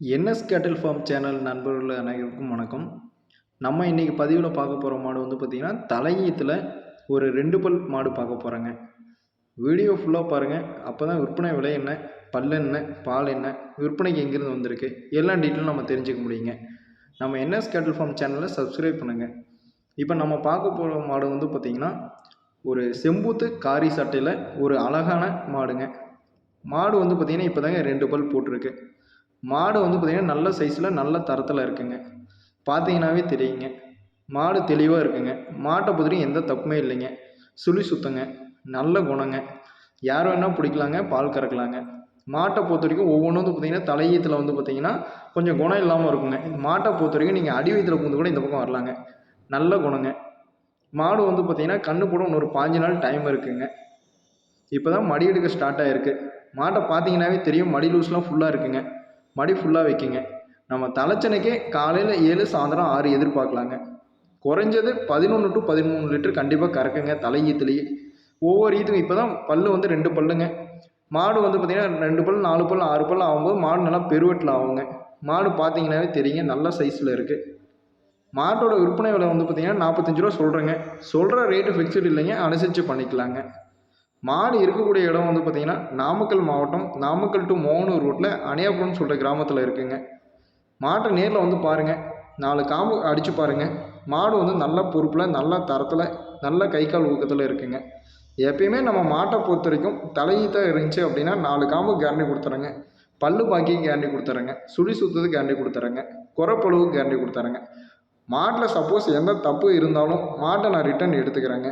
NS கேட்டில் form channel நண்பர்கள் அனைவருக்கும் வணக்கம். நம்ம இன்றைக்கி பதிவில் பார்க்க போகிற மாடு வந்து பார்த்திங்கன்னா தலையீத்தில் ஒரு ரெண்டு பல் மாடு பார்க்க போகிறோங்க வீடியோ ஃபுல்லாக பாருங்கள் அப்போ தான் விற்பனை விலை என்ன பல் என்ன பால் என்ன விற்பனைக்கு எங்கேருந்து வந்திருக்கு எல்லா டீட்டெயிலும் நம்ம தெரிஞ்சுக்க முடியுங்க. நம்ம என்எஸ் கேட்டில் ஃபார்ம் சேனலை சப்ஸ்கிரைப் பண்ணுங்கள் இப்போ நம்ம பார்க்க போகிற மாடு வந்து பார்த்திங்கன்னா ஒரு செம்பூத்து காரி சட்டையில் ஒரு அழகான மாடுங்க. மாடு வந்து பார்த்திங்கன்னா இப்போ தாங்க ரெண்டு பல் போட்டிருக்கு. மாடு வந்து பார்த்திங்கன்னா நல்ல சைஸில் நல்ல தரத்தில் இருக்குங்க. பார்த்தீங்கன்னாவே தெரியுங்க. மாடு தெளிவாக இருக்குங்க. மாட்டை பொறுத்தவரைக்கும் எந்த தப்புமே இல்லைங்க. சுழி சுத்தங்க. நல்ல குணங்க. யார் வேணால் பிடிக்கலாங்க பால் கறக்கலாங்க. மாட்டை பொறுத்த வரைக்கும் ஒவ்வொன்றும் வந்து பார்த்திங்கன்னா தலையீத்தில் வந்து பார்த்திங்கன்னா கொஞ்சம் குணம் இல்லாமல் இருக்குங்க. மாட்டை பொறுத்த வரைக்கும் நீங்கள் அடி வயிற்றில் பூந்து கூட இந்த பக்கம் வரலாங்க. நல்ல குணங்க. மாடு வந்து பார்த்திங்கன்னா கண்ணு கூட இன்னொரு பாஞ்சு நாள் டைம் இருக்குங்க. இப்போ தான் மடி எடுக்க ஸ்டார்ட் ஆகிருக்கு மாட்டை பார்த்தீங்கன்னாவே தெரியும் மடி லூஸ்லாம் ஃபுல்லாக இருக்குங்க. மடி ஃபுல்லாக வைக்குங்க. நம்ம தலைச்சனைக்கே காலையில் ஏழு சாயந்தரம் ஆறு எதிர்பார்க்கலாங்க. குறைஞ்சது பதினொன்று டு பதிமூணு லிட்டர் கண்டிப்பாக கறக்குங்க தலை ஈத்துலேயே ஒவ்வொரு ஈத்துக்கும் இப்போ தான் பல் வந்து ரெண்டு பல்லுங்க. மாடு வந்து பார்த்திங்கன்னா ரெண்டு பல் நாலு பல் ஆறு பல் ஆகும்போது மாடு நல்லா பெருவெட்டில் ஆகுங்க. மாடு பார்த்தீங்கன்னாவே தெரியுங்க நல்ல சைஸில் இருக்குது மாட்டோட விற்பனை விலை வந்து பார்த்திங்கன்னா நாற்பத்தஞ்சு ரூபா சொல்கிறேங்க சொல்கிற ரேட்டு ஃபிக்ஸ்டு இல்லைங்க அனுசரித்து பண்ணிக்கலாங்க. மாடு இருக்கக்கூடிய இடம் வந்து பார்த்திங்கன்னா நாமக்கல் மாவட்டம் நாமக்கல் டு மோகனூர் ரோட்டில் அணியாபுரம்னு சொல்கிற கிராமத்தில் இருக்குங்க. மாட்டை நேரில் வந்து பாருங்கள் நாலு காம்பு அடித்து பாருங்கள் மாடு வந்து நல்ல பொறுப்பில் நல்ல தரத்தில் நல்ல கை கால் ஊக்கத்தில் இருக்குங்க. எப்பயுமே நம்ம மாட்டை பொறுத்த வரைக்கும் தலையீத்தாக இருந்துச்சு அப்படின்னா நாலு காம்பு கேரண்டி கொடுத்துறேங்க. பல்லு பாக்கியும் கேரண்டி கொடுத்துறேங்க. சுழி சுத்தது கேரண்டி கொடுத்துறேங்க. குறப்பளவு கேரண்டி கொடுத்துறேங்க. மாட்டில் சப்போஸ் எந்த தப்பு இருந்தாலும் மாட்டை நான் ரிட்டர்ன் எடுத்துக்கிறேங்க.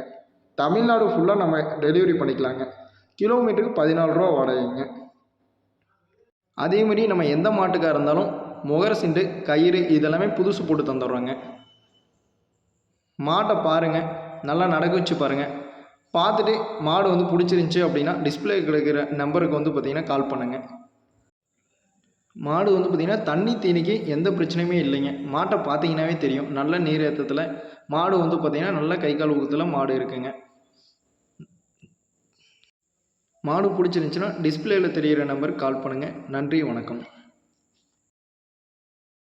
தமிழ்நாடு ஃபுல்லாக நம்ம டெலிவரி பண்ணிக்கலாங்க. கிலோமீட்டருக்கு பதினாலு ரூபா வாடகைங்க. அதே மாதிரி நம்ம எந்த மாட்டுக்காக இருந்தாலும் முகர சிண்டு கயிறு இதெல்லாமே புதுசு போட்டு தந்துடுறோங்க. மாட்டை பாருங்கள் நல்லா நடக்க வச்சு பாருங்கள் பார்த்துட்டு மாடு வந்து பிடிச்சிருந்துச்சி அப்படின்னா டிஸ்பிளே கிடைக்கிற நம்பருக்கு வந்து பார்த்திங்கன்னா கால் பண்ணுங்கள் மாடு வந்து பார்த்திங்கன்னா தண்ணி தீனிக்கு எந்த பிரச்சனையுமே இல்லைங்க. மாட்டை பார்த்தீங்கன்னாவே தெரியும். நல்ல நீர் ஏற்றத்தில் மாடு வந்து பார்த்திங்கன்னா நல்ல கை கால் ஊக்கத்தில் மாடு இருக்குங்க. மாடு பிடிச்சிருந்துச்சின்னா டிஸ்பிளேயில் தெரிகிற நம்பருக்கு கால் பண்ணுங்கள் நன்றி வணக்கம்.